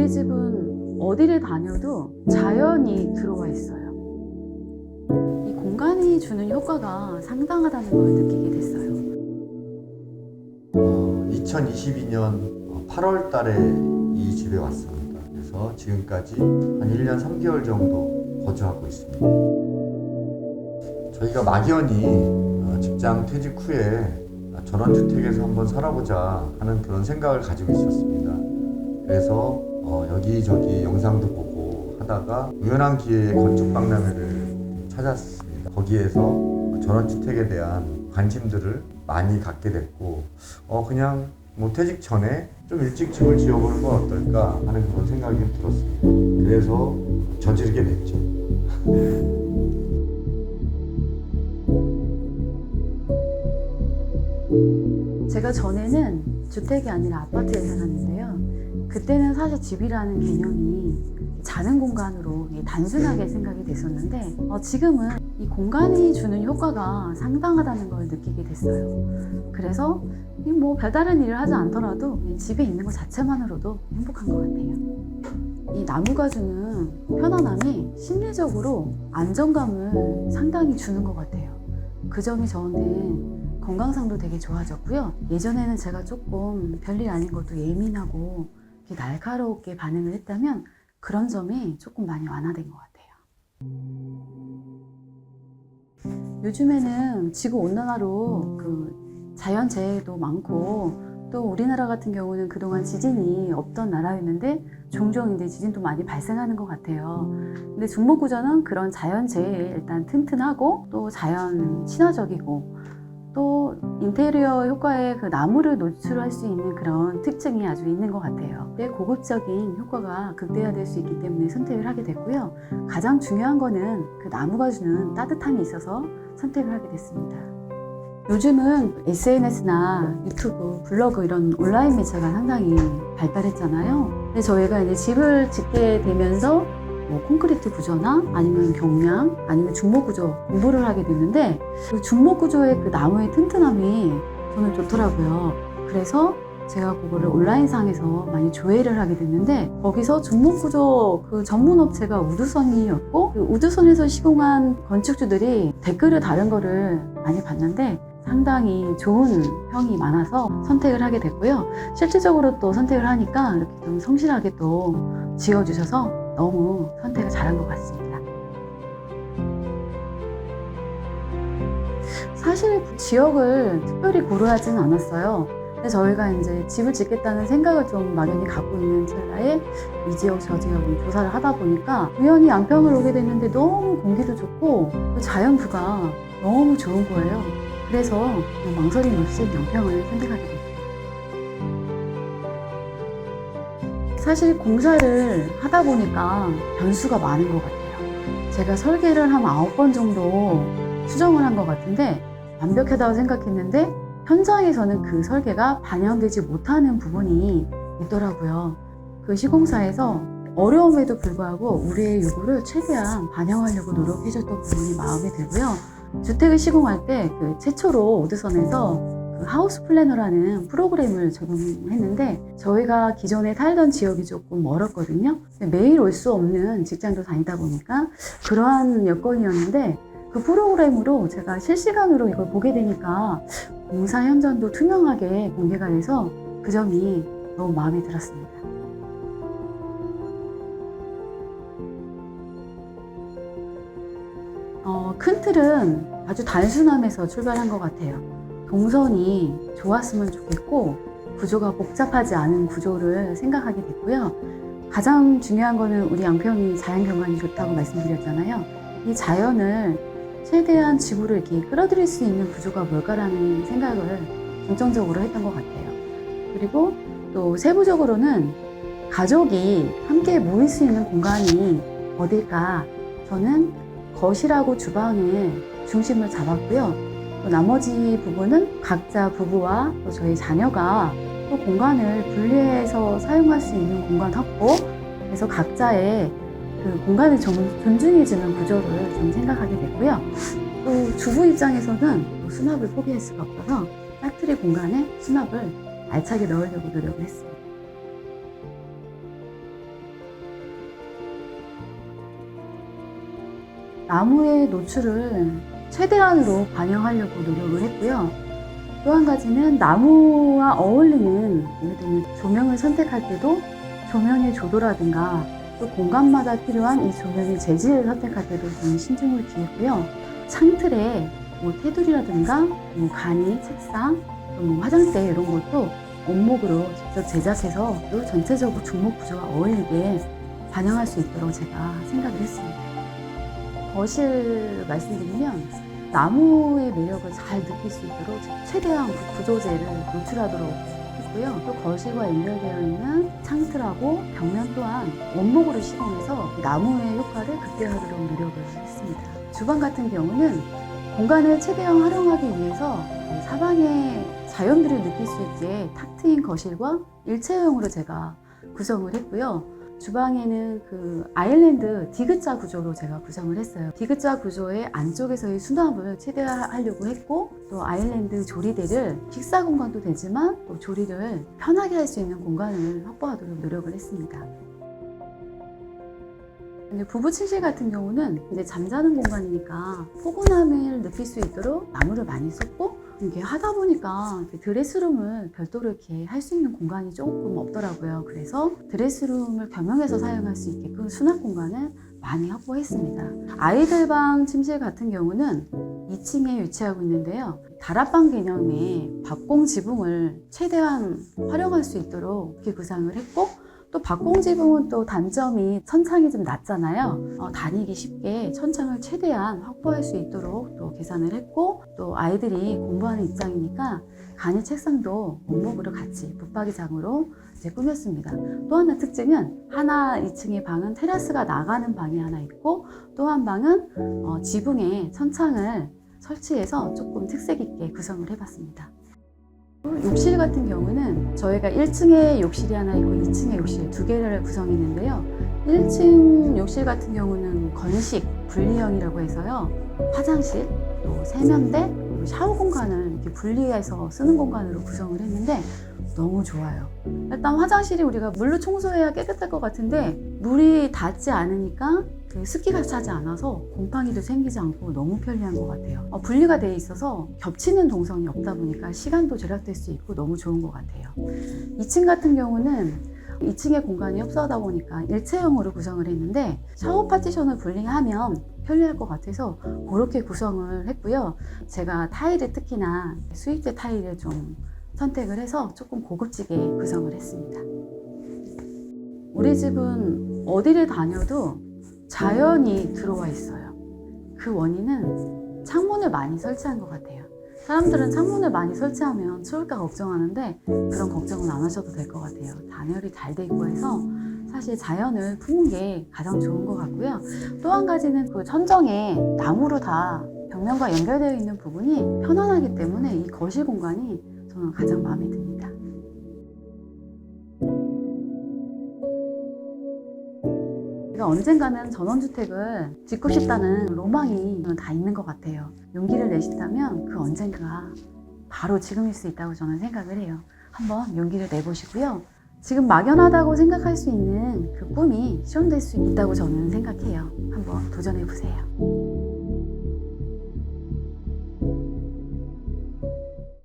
우리 집은 어디를 다녀도 자연이 들어와 있어요. 이 공간이 주는 효과가 상당하다는 걸 느끼게 됐어요. 2022년 8월 달에 이 집에 왔습니다. 그래서 지금까지 한 1년 3개월 정도 거주하고 있습니다. 저희가 막연히 어, 직장 퇴직 후에 전원주택에서 한번 살아보자 하는 그런 생각을 가지고 있었습니다. 그래서 어, 여기저기 영상도 보고 하다가 우연한 기회에 건축 박람회를 찾았습니다. 거기에서 전원주택에 대한 관심들을 많이 갖게 됐고 어 그냥 뭐 퇴직 전에 좀 일찍 집을 지어보는 건 어떨까 하는 그런 생각이 들었습니다. 그래서 저지르게 됐죠. 제가 전에는 주택이 아니라 아파트에 살았는데요. 그때는 사실 집이라는 개념이 자는 공간으로 단순하게 생각이 됐었는데 어, 지금은 이 공간이 주는 효과가 상당하다는 걸 느끼게 됐어요. 그래서 이뭐 별다른 일을 하지 않더라도 집에 있는 것 자체만으로도 행복한 것 같아요. 이 나무가 주는 편안함이 심리적으로 안정감을 상당히 주는 것 같아요. 그 점이 저한테는 건강상도 되게 좋아졌고요. 예전에는 제가 조금 별일 아닌 것도 예민하고 날카롭게 반응을 했다면 그런 점이 조금 많이 완화된 것 같아요. 요즘에는 지구 온난화로 그 자연 재해도 많고 또 우리나라 같은 경우는 그동안 지진이 없던 나라였는데 종종 이제 지진도 많이 발생하는 것 같아요. 근데 중목구조는 그런 자연 재해에 일단 튼튼하고 또 자연 친화적이고 또 인테리어 효과에 그 나무를 노출할 수 있는 그런 특징이 아주 있는 것 같아요. 꽤 고급적인 효과가 극대화될 수 있기 때문에 선택을 하게 됐고요. 가장 중요한 거는 그 나무가 주는 따뜻함이 있어서 선택을 하게 됐습니다. 요즘은 SNS나 유튜브, 블로그 이런 온라인 매체가 상당히 발달했잖아요. 근데 저희가 이제 집을 짓게 되면서 뭐 콘크리트 구조나 아니면 경량 아니면 중목 구조 공부를 하게 됐는데 그 중목 구조의 그 나무의 튼튼함이 저는 좋더라고요. 그래서 제가 그거를 온라인상에서 많이 조회를 하게 됐는데 거기서 중목 구조 그 전문 업체가 우드선이었고 그 우드선에서 시공한 건축주들이 댓글을 다른 거를 많이 봤는데 상당히 좋은 평이 많아서 선택을 하게 됐고요. 실질적으로 또 선택을 하니까 이렇게 좀 성실하게 또 지어주셔서 너무 선택을 잘한 것 같습니다. 사실 그 지역을 특별히 고려하지는 않았어요. 근데 저희가 이제 집을 짓겠다는 생각을 좀 막연히 갖고 있는 찰나에 이 지역 저 지역을 조사를 하다 보니까 우연히 양평을 오게 됐는데 너무 공기도 좋고 그 자연부가 너무 좋은 거예요. 그래서 망설임 없이 양평을 선택하게 됐어요. 사실 공사를 하다 보니까 변수가 많은 것 같아요. 제가 설계를 한 아홉 번 정도 수정을 한 것 같은데 완벽하다고 생각했는데 현장에서는 그 설계가 반영되지 못하는 부분이 있더라고요. 그 시공사에서 어려움에도 불구하고 우리의 요구를 최대한 반영하려고 노력해줬던 부분이 마음에 들고요. 주택을 시공할 때 그 최초로 오드선에서 그 하우스 플래너라는 프로그램을 적용했는데 저희가 기존에 살던 지역이 조금 멀었거든요. 매일 올 수 없는 직장도 다니다 보니까 그러한 여건이었는데 그 프로그램으로 제가 실시간으로 이걸 보게 되니까 공사 현장도 투명하게 공개가 돼서 그 점이 너무 마음에 들었습니다. 어, 큰 틀은 아주 단순함에서 출발한 것 같아요. 동선이 좋았으면 좋겠고 구조가 복잡하지 않은 구조를 생각하게 됐고요. 가장 중요한 거는 우리 양평이 자연 경관이 좋다고 말씀드렸잖아요. 이 자연을 최대한 집으로 이렇게 끌어들일 수 있는 구조가 뭘까라는 생각을 중점적으로 했던 것 같아요. 그리고 또 세부적으로는 가족이 함께 모일 수 있는 공간이 어딜까? 저는 거실하고 주방에 중심을 잡았고요. 나머지 부분은 각자 부부와 또 저희 자녀가 또 공간을 분리해서 사용할 수 있는 공간 확보 그래서 각자의 그 공간을 존중해주는 구조를 좀 생각하게 됐고요. 또 주부 입장에서는 수납을 포기할 수가 없어서 짝트리 공간에 수납을 알차게 넣으려고 노력을 했습니다. 나무의 노출을 최대한으로 반영하려고 노력을 했고요. 또 한 가지는 나무와 어울리는 예를 들면 조명을 선택할 때도 조명의 조도라든가 또 공간마다 필요한 이 조명의 재질을 선택할 때도 좀 신중을 기했고요. 창틀에 뭐 테두리라든가 뭐 간이, 책상, 또뭐 화장대 이런 것도 원목으로 직접 제작해서 또 전체적으로 중목 구조와 어울리게 반영할 수 있도록 제가 생각을 했습니다. 거실 말씀드리면 나무의 매력을 잘 느낄 수 있도록 최대한 구- 구조재를 노출하도록 했고요. 또 거실과 연결되어 있는 창틀하고 벽면 또한 원목으로 시공해서 나무의 효과를 극대화하도록 노력을 했습니다. 주방 같은 경우는 공간을 최대한 활용하기 위해서 사방에 자연들을 느낄 수 있게 탁 트인 거실과 일체형으로 제가 구성을 했고요. 주방에는 그 아일랜드 디귿자 구조로 제가 구성을 했어요. 디귿자 구조의 안쪽에서의 수납을 최대화하려고 했고 또 아일랜드 조리대를 식사 공간도 되지만 또 조리를 편하게 할 수 있는 공간을 확보하도록 노력을 했습니다. 근데 부부 침실 같은 경우는 이제 잠자는 공간이니까 포근함을 느낄 수 있도록 나무를 많이 썼고 이게 하다 보니까 드레스룸을 별도로 이렇게 할 수 있는 공간이 조금 없더라고요. 그래서 드레스룸을 겸용해서 사용할 수 있게끔 수납 공간을 많이 확보했습니다. 아이들 방 침실 같은 경우는 2층에 위치하고 있는데요. 다락방 개념의 박공 지붕을 최대한 활용할 수 있도록 이렇게 구상을 했고 또 박공 지붕은 또 단점이 천창이 좀 낮잖아요. 어, 다니기 쉽게 천창을 최대한 확보할 수 있도록 또 계산을 했고 또 아이들이 공부하는 입장이니까 간이 책상도 원목으로 같이 붙박이장으로 이제 꾸몄습니다. 또 하나 특징은 하나 2층의 방은 테라스가 나가는 방이 하나 있고 또 한 방은 어, 지붕에 천창을 설치해서 조금 특색 있게 구성을 해봤습니다. 욕실 같은 경우는 저희가 1층에 욕실이 하나 있고 2층에 욕실 두 개를 구성했는데요. 1층 욕실 같은 경우는 건식 분리형이라고 해서요. 화장실, 또 세면대, 샤워 공간을 이렇게 분리해서 쓰는 공간으로 구성을 했는데 너무 좋아요. 일단 화장실이 우리가 물로 청소해야 깨끗할 것 같은데 물이 닿지 않으니까 그 습기가 차지 않아서 곰팡이도 생기지 않고 너무 편리한 것 같아요. 어, 분리가 돼 있어서 겹치는 동선이 없다 보니까 시간도 절약될 수 있고 너무 좋은 것 같아요. 2층 같은 경우는 2층의 공간이 협소하다 보니까 일체형으로 구성을 했는데 샤워 파티션을 분리하면 편리할 것 같아서 그렇게 구성을 했고요. 제가 타일을 특히나 수입제 타일을 좀 선택을 해서 조금 고급지게 구성을 했습니다. 우리 집은 어디를 다녀도 자연이 들어와 있어요. 그 원인은 창문을 많이 설치한 것 같아요. 사람들은 창문을 많이 설치하면 추울까 걱정하는데 그런 걱정은 안 하셔도 될 것 같아요. 단열이 잘 돼 있고 해서 사실 자연을 품은 게 가장 좋은 것 같고요. 또 한 가지는 그 천정에 나무로 다 벽면과 연결되어 있는 부분이 편안하기 때문에 이 거실 공간이 저는 가장 마음에 듭니다. 제가 언젠가는 전원주택을 짓고 싶다는 로망이 다 있는 것 같아요. 용기를 내신다면 그 언젠가 바로 지금일 수 있다고 저는 생각을 해요. 한번 용기를 내보시고요. 지금 막연하다고 생각할 수 있는 그 꿈이 실현될 수 있다고 저는 생각해요. 한번 도전해 보세요.